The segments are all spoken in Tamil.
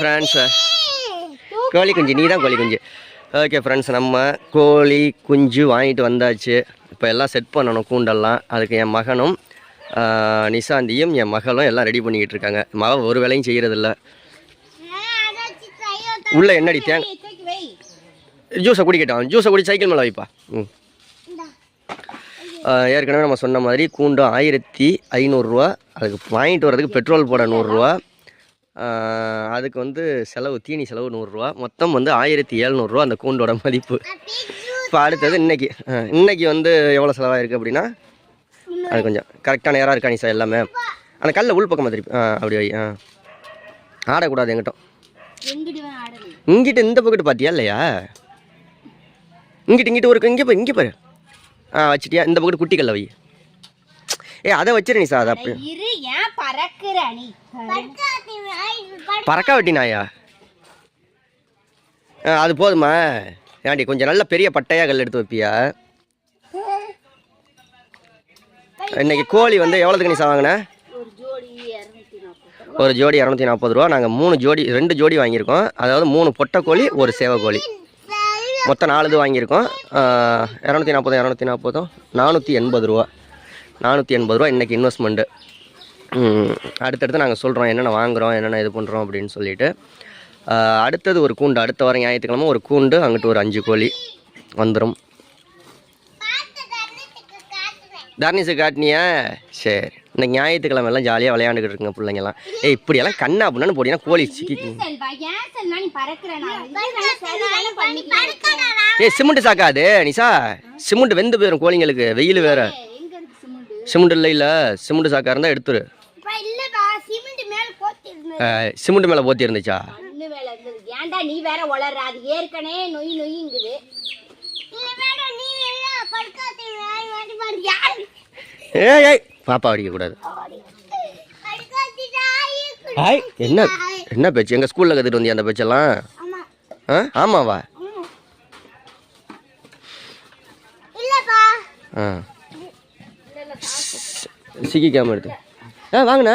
ஃப்ரெண்ட்ஸ் கோழி குஞ்சு நீ தான் கோழி குஞ்சு. ஓகே ஃப்ரெண்ட்ஸ் நம்ம கோழி குஞ்சு வாங்கிட்டு வந்தாச்சு. இப்போ எல்லாம் செட் பண்ணணும் கூண்டெல்லாம். அதுக்கு என் மகனும் நிசாந்தியும் என் மகளும் எல்லாம் ரெடி பண்ணிக்கிட்டு இருக்காங்க. மக ஒரு வேலையும் செய்கிறதில்ல உள்ள என்னடி தேங்க ஜூஸை குடிக்கட்டும். ஜூஸை குடி சைக்கிள் மேலே வைப்பா. ம். ஏற்கனவே நம்ம சொன்ன மாதிரி கூண்டும் ஆயிரத்தி ஐநூறுரூவா அதுக்கு வாங்கிட்டு வர்றதுக்கு பெட்ரோல் போட நூறுரூவா அதுக்கு வந்து செலவு தீனி செலவு நூறுரூவா. மொத்தம் வந்து ஆயிரத்தி எழுநூறுவா அந்த கூண்டோட மதிப்பு. இப்போ அடுத்தது இன்றைக்கி இன்றைக்கி இன்னைக்கு வந்து எவ்வளோ செலவாயிருக்கு அப்படின்னா அது கொஞ்சம் கரெக்டான நேராக இருக்கா நீ சார் எல்லாமே? அந்த கல்ல உள் பக்கமாக திருப்பி ஆ அப்படி வை ஆ. ஆடக்கூடாது எங்கிட்டும். இங்கிட்டு இந்த பக்கத்து பார்த்தியா இல்லையா? இங்கிட்டு இங்கிட்டு ஒரு இங்கே பாரு இங்கே பாரு. ஆ வச்சுட்டியா? இந்த பக்கத்து குட்டி கல்ல வை. ஏ அதை வச்சிரு சார் அதை அப்படி பறக்குற நீ பறக்க வெட்டினாயா ஆ அது போதுமா? ஏன்டி கொஞ்சம் நல்ல பெரிய பட்டையாக கல் எடுத்து வைப்பியா? இன்னைக்கு கோழி வந்து எவ்வளோதுக்கு நீ சார் வாங்கின? ஒரு ஜோடி இரநூத்தி நாற்பது ரூபா. நாங்கள் மூணு ஜோடி ரெண்டு ஜோடி வாங்கியிருக்கோம். அதாவது மூணு பொட்டை கோழி ஒரு சேவை கோழி. மொத்தம் நாலு இது வாங்கியிருக்கோம். இரநூத்தி நாற்பதும் இரநூத்தி நாற்பதும் நானூற்றி எண்பது ரூபா. நானூற்றி எண்பது ரூபா இன்றைக்கி இன்வெஸ்ட்மெண்ட்டு அடுத்தடுத்து நாங்கள் சொல்கிறோம் என்னென்ன வாங்குகிறோம் என்னென்ன இது பண்ணுறோம் அப்படின்னு சொல்லிட்டு. அடுத்தது ஒரு கூண்டு அடுத்த வாரம் ஞாயிற்றுக்கிழமை ஒரு கூண்டு அங்கிட்டு ஒரு அஞ்சு கோழி வந்துடும் தர்னிஸு காட்டினியா? சரி. இன்னைக்கு ஞாயிற்றுக்கிழமை எல்லாம் ஜாலியாக விளையாண்டுக்கிட்டு இருக்குங்க பிள்ளைங்கலாம் ஏய் இப்படியெல்லாம் கண்ணா அப்படின்னு போட்டிங்கன்னா கோழி சிக்கி ஏய் சிமெண்ட் சாக்காது நிசா சிமெண்ட் வெந்து போயிடும் கோழிங்களுக்கு. வெயில் வேற. சிமெண்ட்? இல்லை இல்லை. சிமெண்ட் சாக்கா இருந்தால் எடுத்துரு இல்லப்பா சிமெண்ட் மேல போத்திருந்தது அஹ், சிமெண்ட் மேலே போத்தி இருந்துச்சா? ஏன்டா நீ வேற வளர்ற அது ஏற்கனவே நொய் நொய்ங்குது. ஏய் ஏய் பாப்பா அடிக்கக்கூடாது ஹாய் என்ன என்ன பேச்சு? எங்கள் ஸ்கூலில் கற்றுட்டு வந்தியா அந்த பேச்செல்லாம்? ஆ ஆமாவா ஆ. சிக்கிக்காம எடுத்து ஆ வாங்கண்ணா.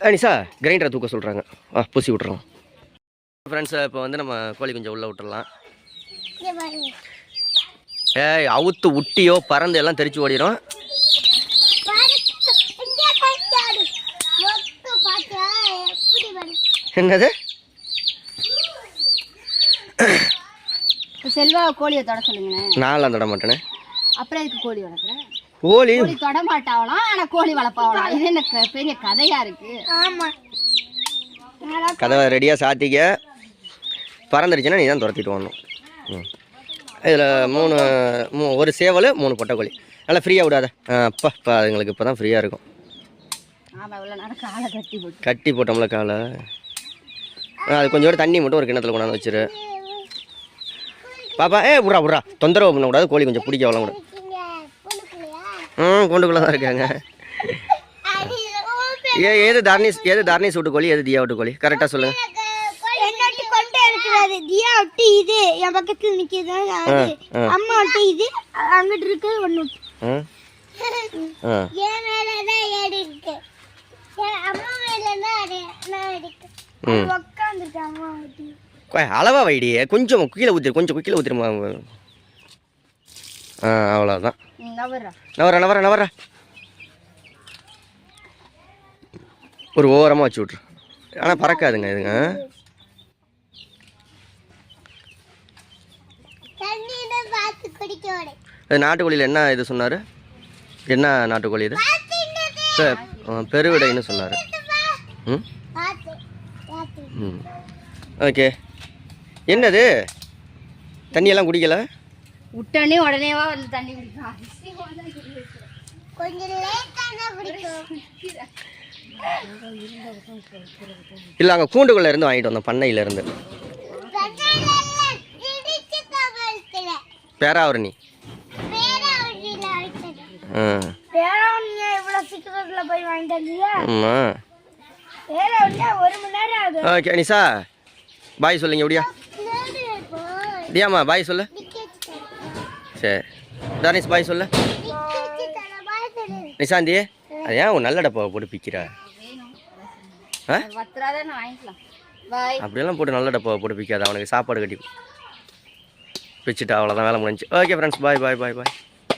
ஆ நிசா கிரைண்டரை தூக்க சொல்கிறாங்க ஆ பூசி விட்றோம் ஃப்ரெண்ட்ஸ் இப்போ வந்து நம்ம கோழி கொஞ்சம் உள்ளே விட்டுறலாம். ஏய் அவுத்து உட்டியோ பறந்து எல்லாம் தெரிச்சு ஓடிடும். என்னது? செல்வா கோழியை தொட சொல்லுங்களேன். நான்லாம் தொட மாட்டேனே. அப்புறம் எதுக்கு கோழி வளர்க்குற? கோழி. கோழி தொட மாட்டாவலாம் ஆனா கோழி வளர்ப்பாவலாம் இது என்ன க- பெரிய கதையா இருக்கு. ஆமா. கதவை ரெடியாக சாத்திக்க. பறந்துருச்சுன்னா நீ தான் துரத்திட்டு வரணும். ம். இதில் மூணு மூ ஒரு சேவல் மூணு பொட்டைக்கோழி. நல்லா ஃப்ரீயாக விடாத. அப்பா இப்போ அதுங்களுக்கு இப்போ தான் ஃப்ரீயாக இருக்கும் கட்டி போட்டு. கட்டி போட்டோம்ல காலை. அது கொஞ்சோட தண்ணி மட்டும் ஒரு கிணத்துல கொண்டாந்து வச்சிரு. பாப்பா ஏ விட்றா விட்றா தொந்தரவு பண்ணக்கூடாது. கோழி கொஞ்சம் பிடிக்க வரலாம் கூட ம் கொண்டுக்குள்ளே தான் இருக்காங்க. ஏ ஏது தர்னிஸ் ஏது தர்னிஸ் விட்டு கோழி எது தியா விட்டு கோழி கரெக்டாக சொல்லுங்கள் தியா ஒட்டி இது. என் பக்கத்துல. அம்மா ஒட்டி இது. அங்கிட்டு இருக்கு ஆ? என் ஏடு இருக்கு. அம்மா இருக்கு உட்காந்துருக்கு அம்மா அளவா வைடி. கொஞ்சம் கீழே ஊற்றிரு கொஞ்சம் கீழே ஊற்றிருமா ஆ அவ்வளோதான் நவர நவர நவர ஒரு ஓரமாக வச்சு விட்ரு ஆனால் பறக்காதுங்க இதுங்க. நாட்டுக்கோழியில் என்ன இது சொன்னார்? என்ன நாட்டுக்கோழி இது? பெருவிடைன்னு சொன்னார். ம்? ம். ஓகே. என்னது? தண்ணியெல்லாம் குடிக்கல? விட்டோடனே உடனேவா வந்து தண்ணி குடிக்கும் கொஞ்சம் லேட்டா தான் குடிக்கும் இல்லை அங்கே கூண்டுக்குள்ளே இருந்து வாங்கிட்டு வந்தோம் பண்ணையிலேருந்து பேராவரணி. ஓகே நிஷா பாய் சொல்லுங்க எப்படியா? இப்போ. தியாமா பாய் சொல்லு. சரி. தர்னிஷ் பாய் சொல்லு. நிசாந்தி நிஷாந்தி அது ஏன் உன் நல்ல டப்பாவை போட்டு பிக்கிற? ஆ? அப்படியெல்லாம் போட்டு நல்ல டப்பாவை போட்டு பிக்காத அவனுக்கு சாப்பாடு கட்டி பிச்சுட்டு அவ்வளோதான் வேலை முடிஞ்சு ஓகே ஃப்ரெண்ட்ஸ் பாய் பாய் பாய் பாய்